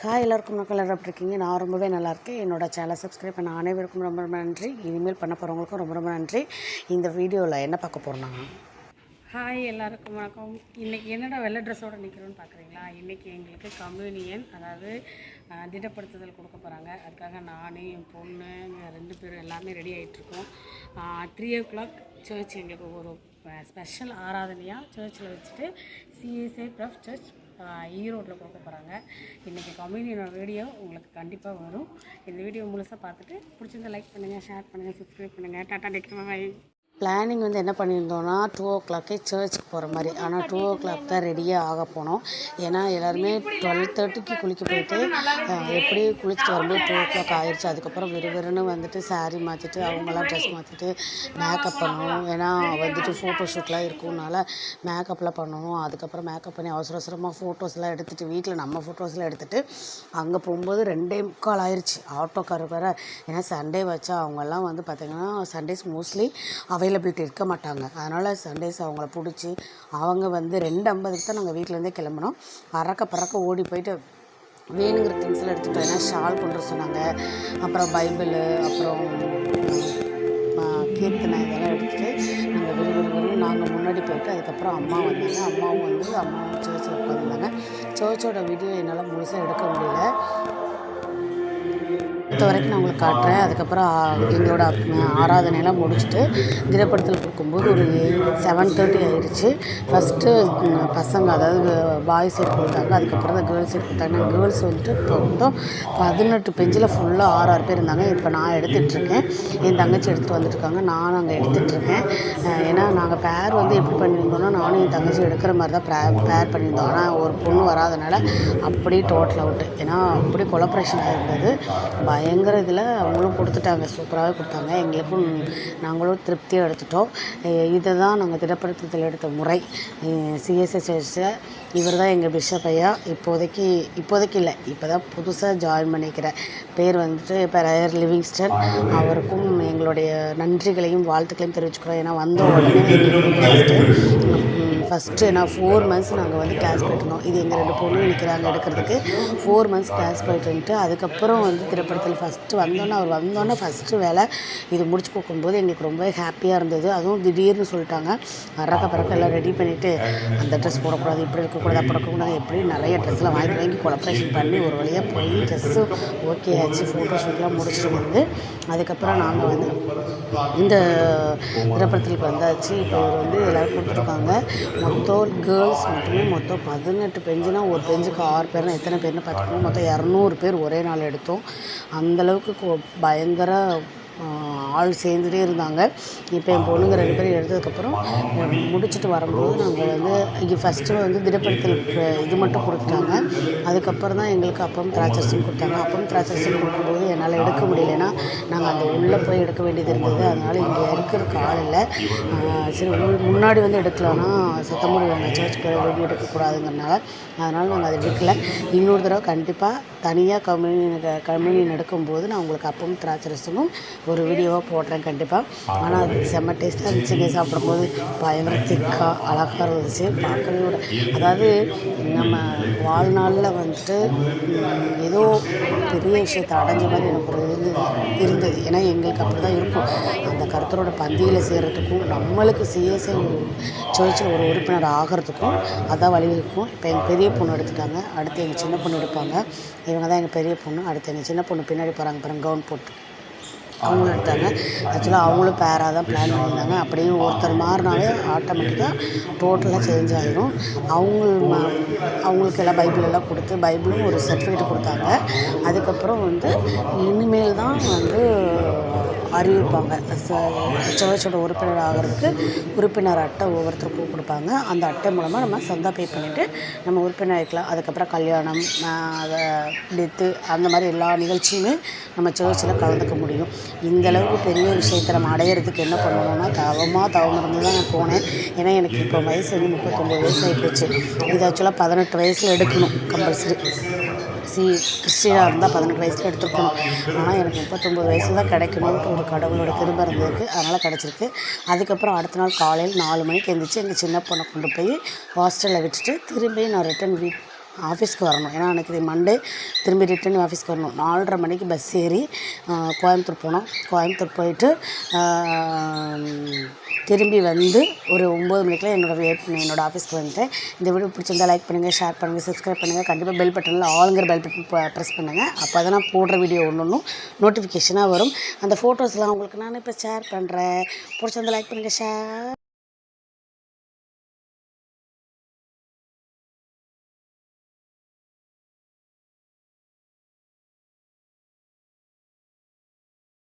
Hi எல்லாருக்கும் மக்கள் எல்லாரும் எப்படி இருக்கீங்க? நான் ரொம்பவே நல்லா இருக்கேன். என்னோட சேனலை சப்ஸ்கிரைப் பண்ண அனைவருக்கும் ரொம்ப ரொம்ப நன்றி. இனிமேல் பண்ண போகிறவங்களுக்கும் ரொம்ப ரொம்ப நன்றி. இந்த வீடியோவில் என்ன பார்க்க போகிறோம்னா ஹாய் எல்லாருக்கும் வணக்கம். இன்றைக்கி என்னடா வெள்ளை ட்ரெஸ்ஸோடு நிற்கிறோன்னு பார்க்குறீங்களா இன்றைக்கி எங்களுக்கு கம்யூனியன் அதாவது திடப்படுத்துதல் கொடுக்க போகிறாங்க அதுக்காக நான் என் பொண்ணு ரெண்டு பேரும் எல்லாமே ரெடி ஆகிட்டுருக்கோம் த்ரீ ஓ கிளாக் சர்ச் எங்களுக்கு ஒரு ஸ்பெஷல் ஆராதனையாக சர்ச்சில் வச்சுட்டு சிஎஸ்ஐ ப்ரஃப் சர்ச் ஈரோட்டில் கொடுக்க போகிறாங்க இன்றைக்கி கம்யூனியனோட வீடியோ உங்களுக்கு கண்டிப்பாக வரும். இந்த வீடியோ முழுசாக பார்த்துட்டு பிடிச்சிருந்தா லைக் பண்ணுங்கள் ஷேர் பண்ணுங்கள் சப்ஸ்கிரைப் பண்ணுங்கள் டாட்டா டெக்ரமாய் பிளானிங் வந்து என்ன பண்ணியிருந்தோம்னா டூ ஓ கிளாக்கே சர்ச்சுக்கு போகிற மாதிரி. ஆனால் டூ ஓ கிளாக் தான் ரெடியாக ஆக போனோம். ஏன்னா எல்லாருமே டுவெல் தேர்ட்டிக்கு குளிக்க போயிட்டு எப்படி குளிச்சுட்டு வரும்போது டூ ஓ கிளாக் ஆயிடுச்சு அதுக்கப்புறம் விறுவிறுன்னு வந்துட்டு சாரீ மாற்றிட்டு அவங்களாம் ட்ரெஸ் மாற்றிட்டு மேக்கப் பண்ணணும். ஏன்னா வந்துட்டு ஃபோட்டோ ஷூட்லாம் இருக்கும்னால மேக்கப்லாம் பண்ணணும். அதுக்கப்புறம் மேக்கப் பண்ணி அவசர அவசரமாக ஃபோட்டோஸ்லாம் எடுத்துகிட்டு வீட்டில் நம்ம ஃபோட்டோஸ்லாம் எடுத்துகிட்டு அங்கே போகும்போது ரெண்டே முக்கால் ஆயிடுச்சு ஆட்டோக்காரர் வேறு. ஏன்னா சண்டே வச்சா அவங்கெல்லாம் வந்து பார்த்திங்கன்னா சண்டேஸ் மோஸ்ட்லி அவை அவைலபிலிட்டி இருக்க மாட்டாங்க. அதனால் சண்டேஸ் அவங்கள பிடிச்சி அவங்க வந்து ரெண்டு ஐம்பதுக்கு தான் நாங்கள் வீட்டிலேருந்தே கிளம்புனோம். அறக்க பறக்க ஓடி போயிட்டு வேணுங்கிற திங்ஸ்லாம் எடுத்துகிட்டோம் ஏன்னா ஷால் கொண்டு சொன்னாங்க. அப்புறம் பைபிள் அப்புறம் கீர்த்தனை இதெல்லாம் எடுத்துகிட்டு நாங்கள் விரும்புகிறோம் நாங்கள் முன்னாடி போயிட்டு அதுக்கப்புறம் அம்மா வந்தாங்க. அம்மாவும் வந்து அம்மாவும் சர்ச்சில் உட்காந்துருந்தாங்க சர்ச்சோட வீடியோ என்னால் முழுசாக எடுக்க முடியல. இது வரைக்கும் நான் உங்களுக்கு காட்டுறேன். அதுக்கப்புறம் எங்களோட ஆராதனையெல்லாம் முடிச்சுட்டு திரைப்படத்தில் இருக்கும்போது ஒரு செவன் தேர்ட்டி ஆயிடுச்சு ஃபஸ்ட்டு பசங்க அதாவது பாய்ஸ் செட் கொடுத்தாங்க அதுக்கப்புறம் தான் கேர்ள்ஸ் சைடு கொடுத்தாங்க கேர்ள்ஸ் வந்துட்டு மொத்தம் பதினெட்டு பெஞ்சில் ஃபுல்லாக ஆறு ஆறு பேர் இருந்தாங்க. இப்போ நான் எடுத்துகிட்ருக்கேன் என் தங்கச்சி எடுத்துகிட்டு வந்துட்டுருக்காங்க. நானும் அங்கே எடுத்துகிட்ருக்கேன் ஏன்னா நாங்கள் பேர் வந்து எப்படி பண்ணியிருந்தோம்னா நானும் என் தங்கச்சி எடுக்கிற மாதிரி தான் ப்ரே பேர் பண்ணியிருந்தோம். ஆனால் ஒரு பொண்ணு வராதனால அப்படியே டோட்டல் அவுட்டு ஏன்னா அப்படி கொலப்ரேஷன் இருந்தது பயங்கர இதில் அவங்களும் கொடுத்துட்டாங்க. சூப்பராகவே கொடுத்தாங்க. எங்களுக்கும் நாங்களும் திருப்தியாக எடுத்துட்டோம். இதை தான் நாங்கள் திடப்படுத்தத்தில் எடுத்த முறை. சிஎஸ்எஸ் சர்ச்சில் இவர் தான் எங்கள் பிஷப் ஐயா. இப்போதைக்கு இப்போதைக்கு இல்லை இப்போ தான் புதுசாக ஜாயின் பண்ணிக்கிற. பேர் வந்துட்டு இப்போ ரயர் லிவிங்ஸ்டன் அவருக்கும் எங்களுடைய நன்றிகளையும் வாழ்த்துக்களையும் தெரிவிச்சுக்கிறோம். ஏன்னா வந்த உடனே ஃபஸ்ட்டு நான் ஃபோர் மந்த்ஸ் நாங்கள் வந்து கிளாஸ் போயிட்டுருந்தோம். இது எங்கள் ரெண்டு பொண்ணு நிற்கிறாங்க எடுக்கிறதுக்கு. ஃபோர் மந்த்ஸ் கிளாஸ் போயிட்டுன்ட்டு அதுக்கப்புறம் வந்து திரைப்படத்தில் ஃபஸ்ட்டு வந்தோன்னே அவர் வந்தோன்னே ஃபஸ்ட்டு வேலை இது முடிச்சு கொடுக்கும்போது எங்களுக்கு ரொம்ப ஹாப்பியாக இருந்தது. அதுவும் திடீர்னு சொல்லிட்டாங்க. அறக்க பறக்க எல்லாம் ரெடி பண்ணிவிட்டு அந்த ட்ரெஸ் போடக்கூடாது இப்படி இருக்கக்கூடாது அப்படி இருக்கக்கூடாது எப்படி நிறைய ட்ரெஸ்லாம் வாங்கி வாங்கி கொலப்ரேஷன் பண்ணி ஒரு வழியாக போய் ட்ரெஸ்ஸு ஓகே ஆச்சு ஃபோட்டோ ஷூட்லாம் முடிச்சுட்டு வந்து அதுக்கப்புறம் நாங்கள் வந்து இந்த திரைப்படத்துக்கு வந்தாச்சு. இப்போ இவர் வந்து எல்லோரும் கொடுத்துருக்காங்க. மொத்தம் கேர்ள்ஸ் மட்டுமே மொத்தம் பதினெட்டு பெஞ்சுனா ஒரு பெஞ்சுக்கு ஆறு பேர்னா எத்தனை பேர்னு பார்த்துக்கணும் மொத்தம் இரநூறு பேர் ஒரே நாள் எடுத்தோம். அந்தளவுக்கு கோ பயங்கர ஆள் சேர்ந்துட்டே இருந்தாங்க. இப்போ என் பொண்ணுங்க ரெண்டு பேரும் எடுத்ததுக்கப்புறம் முடிச்சுட்டு வரும்போது நாங்கள் வந்து இங்கே ஃபஸ்ட்டு வந்து திடப்படுத்தல் இது மட்டும் கொடுத்துட்டாங்க. அதுக்கப்புறம் தான் எங்களுக்கு அப்பம் திராட்சரசம் கொடுத்தாங்க. அப்பம் திராட்சரசம் கொடுக்கும்போது என்னால் எடுக்க முடியலைன்னா நாங்கள் அந்த உள்ளே போய் எடுக்க வேண்டியது இருந்தது. அதனால் இங்கே இருக்கிறதுக்கு ஆள் இல்லை. சரி முன்னாடி வந்து எடுக்கலான்னா சத்தம் முடிவாங்க சர்ச் பேர் வெளியே எடுக்கக்கூடாதுங்கிறனால அதனால் நாங்கள் அதை எடுக்கலை. இன்னொரு தடவை கண்டிப்பாக தனியாக கம்யூனியன் கம்யூனியன் எடுக்கும்போது நான் உங்களுக்கு அப்பவும் திராட்சரசமும் ஒரு வீடியோவாக போடுறேன் கண்டிப்பாக ஆனால் அது செம்ம டேஸ்ட்டாக இருந்துச்சுங்க சாப்பிடும்போது பயங்கர திக்காக அழகாக இருந்துச்சு. பார்க்கவே அதாவது நம்ம வாழ்நாளில் வந்துட்டு ஏதோ பெரிய விஷயத்தை அடைஞ்ச மாதிரி எனக்கு ஒரு இது இருந்தது. ஏன்னா எங்களுக்கு அப்படி தான் இருக்கும். அந்த கருத்தரோட பந்தியில் சேர்கிறதுக்கும் நம்மளுக்கு சிஎஸ்ஐ சர்ச்சில் ஒரு உறுப்பினர் ஆகிறதுக்கும் அதான் வழிவகுக்கும் இப்போ எங்கள் பெரிய பொண்ணு எடுத்துட்டாங்க. அடுத்து எங்கள் சின்ன பொண்ணு எடுப்பாங்க. இவங்க தான் எங்கள் பெரிய பொண்ணு. அடுத்து எங்கள் சின்ன பொண்ணு பின்னாடி போகிறாங்க பாருங்க கவுன் போட்டு. அவங்களும் எடுத்தாங்க. ஆக்சுவலாக அவங்களும் பேராக தான் பிளான் பண்ணியிருந்தாங்க. அப்படியே ஒருத்தர் மாறினாலே ஆட்டோமேட்டிக்காக டோட்டலாக சேஞ்ச் ஆகிடும் அவங்க அவங்களுக்கு எல்லாம் பைபிள் எல்லாம் கொடுத்து பைபிளும் ஒரு சர்டிஃபிகேட் கொடுத்தாங்க. அதுக்கப்புறம் வந்து இனிமேல் தான் வந்து அறிவிப்பாங்க. சர்ச்சோட உறுப்பினர் ஆகிறதுக்கு உறுப்பினர் அட்டை ஒவ்வொருத்தருக்கும் கொடுப்பாங்க. அந்த அட்டை மூலமாக நம்ம சந்தா பே பண்ணிவிட்டு நம்ம உறுப்பினர் ஆகிக்கலாம் அதுக்கப்புறம் கல்யாணம் அதை டெத்து அந்த மாதிரி எல்லா நிகழ்ச்சியுமே நம்ம சர்ச்சில் கலந்துக்க முடியும். இந்தளவுக்கு பெரிய விஷயத்தை நம்ம அடையிறதுக்கு என்ன பண்ணணும்னா தவமாக தவம் இருந்து தான் நான் போனேன். ஏன்னா எனக்கு இப்போ வயசு வந்து முப்பத்தொம்பது வயசு ஆகிப்போச்சு இது ஆக்சுவலாக பதினெட்டு வயசில் எடுக்கணும் கம்பல்சரி சி கிறிஸ்டினாக இருந்தால் பதினெட்டு வயசில் எடுத்துருக்கணும் ஆனால் எனக்கு முப்பத்தொம்பது வயசில் தான் கிடைக்கணும்னு ஒரு கடவுளோட திரும்ப இருந்திருக்கு அதனால் கிடச்சிருக்கு. அதுக்கப்புறம் அடுத்த நாள் காலையில் நாலு மணிக்கு எழுந்திரிச்சு எங்கள் சின்ன பொண்ணை கொண்டு போய் ஹாஸ்டலில் விட்டுட்டு திரும்பியும் நான் ரிட்டன் வீட் ஆஃபீஸ்க்கு வரணும். ஏன்னா அன்றைக்கி மண்டே திரும்பி ரிட்டர்ன் ஆஃபீஸ்க்கு வரணும். நாலரை மணிக்கு பஸ் ஏறி கோயம்புத்தூர் போனோம். கோயம்புத்தூர் போயிட்டு திரும்பி வந்து ஒரு ஒம்பது மணிக்கெலாம் என்னோட வெயிட் என்னோட ஆஃபீஸ்க்கு வந்துட்டேன் இந்த வீடியோ பிடிச்சிருந்தா லைக் பண்ணுங்கள் ஷேர் பண்ணுங்கள் சப்ஸ்கிரைப் பண்ணுங்கள் கண்டிப்பாக பெல் பட்டனில் ஆளுங்கிற பெல் பட்டன் ப்ரெஸ் பண்ணுங்கள் அப்போ தான் நான் போடுற வீடியோ ஒன்று ஒன்றும் நோட்டிஃபிகேஷனாக வரும். அந்த ஃபோட்டோஸ்லாம் உங்களுக்கு நான் இப்போ ஷேர் பண்ணுறேன் பிடிச்சிருந்தா லைக் பண்ணுங்கள் ஷேர்